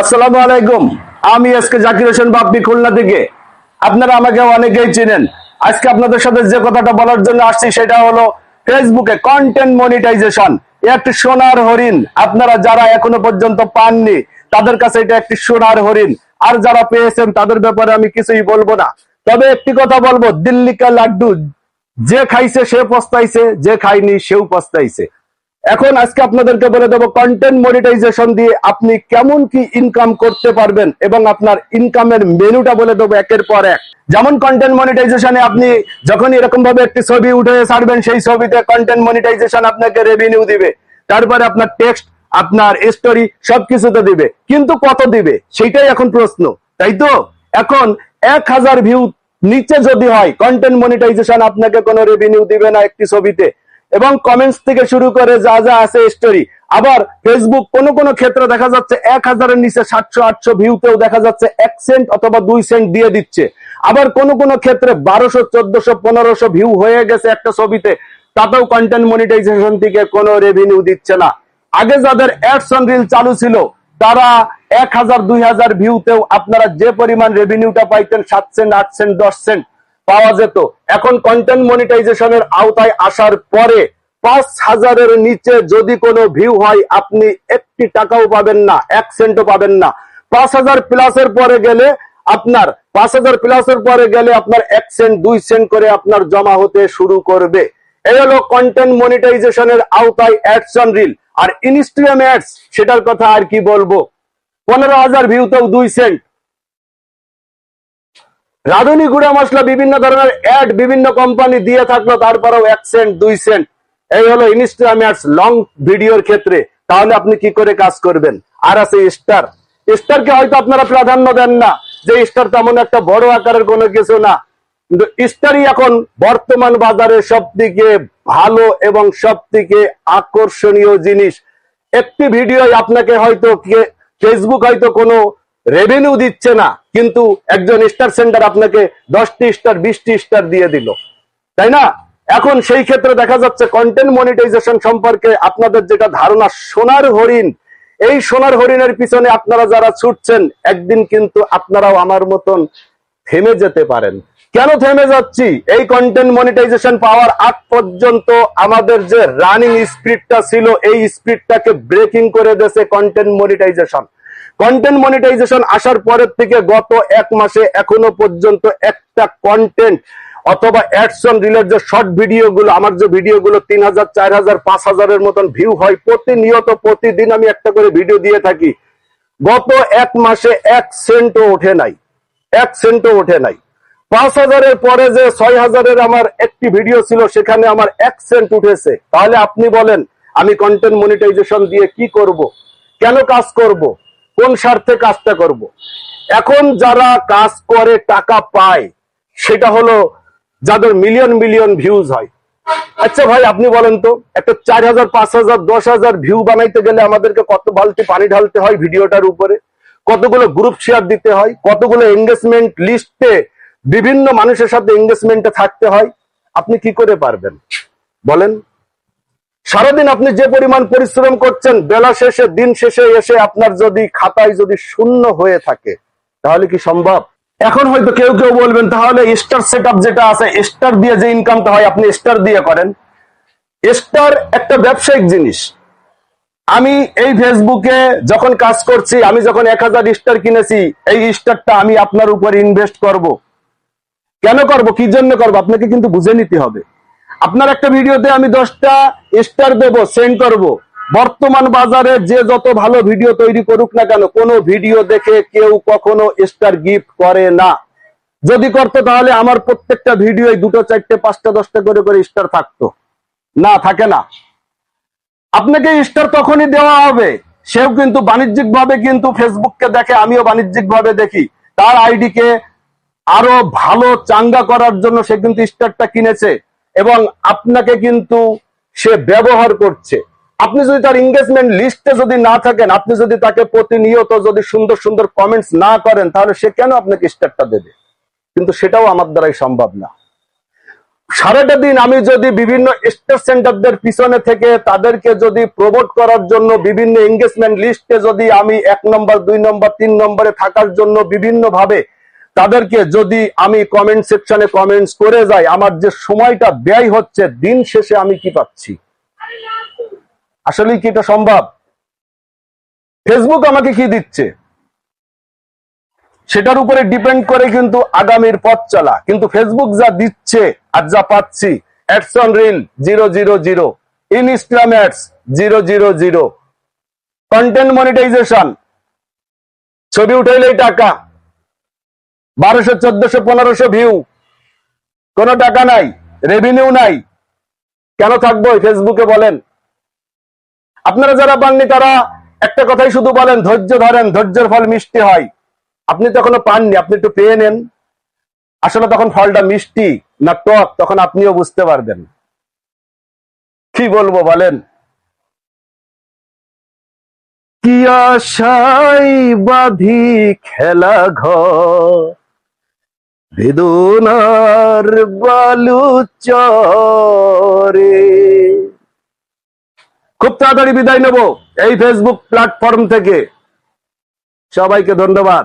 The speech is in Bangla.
আসসালামু আলাইকুম। আমি আজকে জাকির হোসেন বাপ্পি খুলনা থেকে। আপনারা আমাকে অনেকেই চিনেন। আজকে আপনাদের সাথে যে কথাটা বলার জন্য আসছি সেটা হলো ফেসবুকে কন্টেন্ট মনিটাইজেশন একটি সোনার হরিণ। আপনারা যারা এখনও পর্যন্ত পাননি, তাদের কাছে এটা একটি সোনার হরিণ। আর যারা পেয়েছেন, তাদের ব্যাপারে আমি কিছুই বলব না। তবে একটি কথা বলব দিল্লি কা লাড্ডু যে খাইছে সে পস্তাইছে, যে খায়নি সেও পস্তাইছে। এখন আজকে আপনাদেরকে বলে দেবো কন্টেন্ট মনিটাইজেশন দিয়ে আপনি কেমন কি ইনকাম করতে পারবেন এবং আপনার ইনকামের মেনুটা বলে দেবো একের পর এক। যেমন কন্টেন্ট মনিটাইজেশনে আপনি যখন এরকম ভাবে একটি ছবি উঠে ছাড়বেন, সেই ছবিতে কন্টেন্ট মনিটাইজেশন আপনাকে রেভিনিউ দিবে। তারপরে আপনার টেক্সট আপনার স্টোরি সবকিছুতে দিবে। কিন্তু কত দিবে? সেটাই এখন প্রশ্ন, তাই তো? এখন এক হাজার ভিউ নিচে যদি হয় কন্টেন্ট মনিটাইজেশন আপনাকে কোনো রেভিনিউ দিবে না একটি ছবিতে। এবং কমেন্টস থেকে শুরু করে যা যা আছে স্টোরি আবার ফেসবুক কোন কোন ক্ষেত্রে দেখা যাচ্ছে এক হাজারের নিচে সাতশো, আটশো ভিউতেও দেখা যাচ্ছে এক সেন্ট অথবা দুই সেন্ট দিয়ে দিচ্ছে। আবার কোন কোন ক্ষেত্রে বারোশো, চোদ্দশো, পনেরোশো ভিউ হয়ে গেছে একটা ছবিতে। তাতেও কন্টেন্ট মনিটাইজেশন থেকে কোনো রেভিনিউ দিচ্ছে না। আগে যাদের অ্যাডস অন রিল চালু ছিল, তারা এক হাজার, দুই হাজার ভিউতেও আপনারা যে পরিমাণ রেভিনিউটা পাইতেন, সাত সেন্ট আট সেন্ট দশ সেন্ট পাওয়া যেত। এখন কন্টেন্ট মনিটাইজেশনের আওতায় আসার পরে পাঁচ হাজারের নিচে যদি কোনো ভিউ হয়, আপনি একটি টাকাও পাবেন না, এক সেন্টও পাবেন না। পাঁচ হাজার প্লাসের পরে গেলে আপনার, পাঁচ হাজার প্লাসের পরে গেলে আপনার এক সেন্ট দুই সেন্ট করে আপনার জমা হতে শুরু করবে। এই হলো কন্টেন্ট মনিটাইজেশনের আওতায় অ্যাডস অন রিল আর ইনস্টাগ্রাম অ্যাডস সেটার কথা আর কি বলব? পনেরো হাজার ভিউতেও দুই সেন্ট রাঁধুনি গুঁড়া মশলা বিভিন্ন ধরনের অ্যাড বিভিন্ন কোম্পানি দিয়ে থাকল, তারপরেও এক সেন্ট দুই সেন্ট এই হলো ইনস্টাগ্রাম অ্যাডস লং ভিডিওর ক্ষেত্রে। তাহলে আপনি কি করে কাজ করবেন? আর আছে স্টার স্টারকে হয়তো আপনারা প্রাধান্য দেন না, যে স্টার তেমন একটা বড় আকারের কোনো কিছু না। কিন্তু স্টারই এখন বর্তমান বাজারে সব থেকে ভালো এবং সব থেকে আকর্ষণীয় জিনিস। একটি ভিডিও আপনাকে হয়তো ফেসবুক হয়তো কোনো রেভিনিউ দিচ্ছে না, কিন্তু একজন স্টার সেন্টার আপনাকে দশটি স্টার বিশটি স্টার দিয়ে দিল। তাই না? এখন সেই ক্ষেত্রে দেখা যাচ্ছে কন্টেন্ট মনিটাইজেশন সম্পর্কে আপনাদের যেটা ধারণা, সোনার হরিণ। এই সোনার হরিণের পিছনে আপনারা যারা ছুটছেন, একদিন কিন্তু আপনারাও আমার মতন থেমে যেতে পারেন। কেন থেমে যাচ্ছি? এই কন্টেন্ট মনিটাইজেশন পাওয়ার আগ পর্যন্ত আমাদের যে রানিং স্পিডটা ছিল, এই স্পিডটাকে ব্রেকিং করে দিয়েছে কন্টেন্ট মনিটাইজেশন কন্টেন্ট মনিটাইজেশন আসার পরের থেকে গত এক মাসে এখনও পর্যন্ত একটা কন্টেন্ট অথবা অ্যাডসন রিলের যে শর্ট ভিডিও গুলো আমার যে ভিডিও গুলো তিন হাজার, চার হাজার, পাঁচ হাজারের মতন ভিউ হয়, প্রতিনিয়ত, প্রতিদিন আমি একটা করে ভিডিও দিয়ে থাকি। গত এক মাসে এক সেন্টও ওঠে নাই। এক সেন্টও ওঠে নাই। পাঁচ হাজারের পরে যে ছয় হাজারের আমার একটি ভিডিও ছিল, সেখানে আমার এক সেন্ট উঠেছে। তাহলে আপনি বলেন, আমি কন্টেন্ট মনিটাইজেশন দিয়ে কি করব? কেন কাজ করব? কোন স্বার্থে কাজটা করব? এখন যারা কাজ করে, টাকা পায়, সেটা হলো যাদের মিলিয়ন মিলিয়ন ভিউজ হয়। আচ্ছা ভাই, আপনি বলেন তো, একটা চার হাজার, পাঁচ হাজার, দশ হাজার ভিউ বানাইতে গেলে আমাদেরকে কত বালতি পানি ঢালতে হয় ভিডিওটার উপরে? কতগুলো গ্রুপ শেয়ার দিতে হয়? কতগুলো এঙ্গেজমেন্ট লিস্টে বিভিন্ন মানুষের সাথে এঙ্গেজমেন্টে থাকতে হয়? আপনি কি করে পারবেন? বলেন। সারাদিন আপনি যে পরিমাণ পরিশ্রম করছেন, বেলা শেষে, দিন শেষে এসে আপনার যদি খাতায় যদি শূন্য হয়ে থাকে, তাহলে কি সম্ভব? এখন হয়তো কেউ কেউ বলবেন, তাহলে স্টার সেট যেটা আছে, স্টার দিয়ে যে ইনকামটা হয়, আপনি স্টার দিয়ে করেন। স্টার একটা ব্যবসায়িক জিনিস। আমি এই ফেসবুকে যখন কাজ করছি, আমি যখন এক হাজার স্টার কিনেছি, এই স্টারটা আমি আপনার উপর ইনভেস্ট করব। কেন করব? কি জন্য করব? আপনাকে কিন্তু বুঝে নিতে হবে। আপনার একটা ভিডিওতে আমি দশটা স্টার দেব সেন্ড করব। বর্তমান বাজারে যে যত ভালো ভিডিও তৈরি করুক না কেন, কোনো ভিডিও দেখে কেউ কখনো স্টার গিফট করে না। যদি করতো তাহলে আমার প্রত্যেকটা ভিডিও দুটো, চারটে, পাঁচটা, দশটা করে করে স্টার থাকতো। না, থাকে না। আপনাকে স্টার তখনই দেওয়া হবে। সেও কিন্তু বাণিজ্যিক ভাবে কিন্তু ফেসবুককে দেখে, আমিও বাণিজ্যিক ভাবে দেখি। তার আইডিকে আরও ভালো চাঙ্গা করার জন্য সে কিন্তু স্টারটা কিনেছে। এবং আপনাকে কিন্তু সে ব্যবহার করছে। আপনি যদি তার এঙ্গেজমেন্ট লিস্টে যদি না থাকেন, আপনি যদি তাকে প্রতিনিয়ত যদি সুন্দর সুন্দর কমেন্টস না করেন, তাহলে সে কেন আপনাকে স্টারটা দেবে? কিন্তু সেটাও আমার দ্বারাই সম্ভব না। সারাটা দিন আমি যদি বিভিন্ন স্টেট সেন্টারদের পিছনে থেকে তাদেরকে যদি প্রমোট করার জন্য বিভিন্ন এঙ্গেজমেন্ট লিস্টে যদি আমি এক নম্বর, দুই নম্বর, তিন নম্বরে থাকার জন্য বিভিন্নভাবে ভাবে তাদেরকে যদি আমি কমেন্ট সেকশনে কমেন্টস করে যাই, আমার যে সময়টা ব্যয় হচ্ছে, দিন শেষে আমি কি পাচ্ছি? আসলে কি এটা সম্ভব? ফেসবুক আমাকে কি দিচ্ছে? সেটার উপরে ডিপেন্ড করে কিন্তু আগামীর পথ চলা। কিন্তু ফেসবুক যা দিচ্ছে আর যা পাচ্ছি ads on reel zero zero zero Instagram ads zero zero zero content monetisation ছবি উঠাইলেই টাকা বারোশো, চোদ্দশো, পনেরোশো ভিউ কোনো টাকা নাই রেভিনিউ নাই। কেন থাকব ফেসবুকে বলেন? আপনারা যারা পাননি তারা একটা কথাই শুধু বলেন, ধৈর্য ধরেন, ধৈর্যের ফল মিষ্টি হয়। আপনি তো এখনও পাননি, আপনি একটু পেয়ে নেন। আসলে তখন ফলটা মিষ্টি না টক, তখন আপনিও বুঝতে পারবেন। কি বলব বলেন? কি আশাই বাধি খেলা ঘর বেদনার বালু চরে খুব তাড়াতাড়ি বিদায় নেব এই ফেসবুক প্ল্যাটফর্ম থেকে। সবাইকে ধন্যবাদ।